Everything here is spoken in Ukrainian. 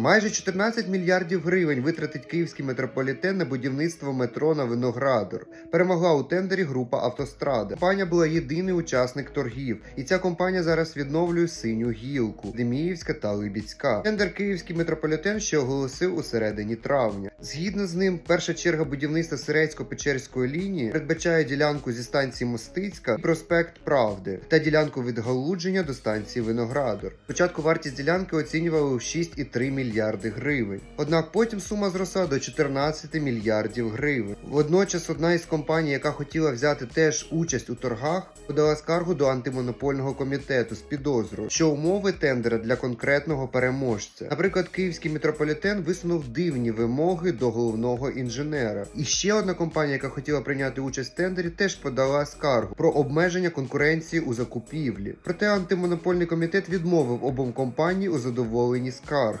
Майже 14 мільярдів гривень витратить київський метрополітен на будівництво метро на Виноградар. Перемогла у тендері група Автострада. Компанія була єдиний учасник торгів, і ця компанія зараз відновлює синю гілку Деміївська та Либідська. Тендер київський метрополітен ще оголосив у середині травня. Згідно з ним, перша черга будівництва Сирецько-Печерської лінії передбачає ділянку зі станції Мостицька і проспект Правди та ділянку від Галудження до станції Виноградар. Спочатку вартість ділянки оцінювали у 6,3 мільярди гривень. Однак потім сума зросла до 14 мільярдів гривень. Водночас одна із компаній, яка хотіла взяти теж участь у торгах, подала скаргу до антимонопольного комітету з підозрою, що умови тендера для конкретного переможця. Наприклад, київський метрополітен висунув дивні вимоги до головного інженера. І ще одна компанія, яка хотіла прийняти участь в тендері, теж подала скаргу про обмеження конкуренції у закупівлі. Проте антимонопольний комітет відмовив обом компаній у задоволенні скарг.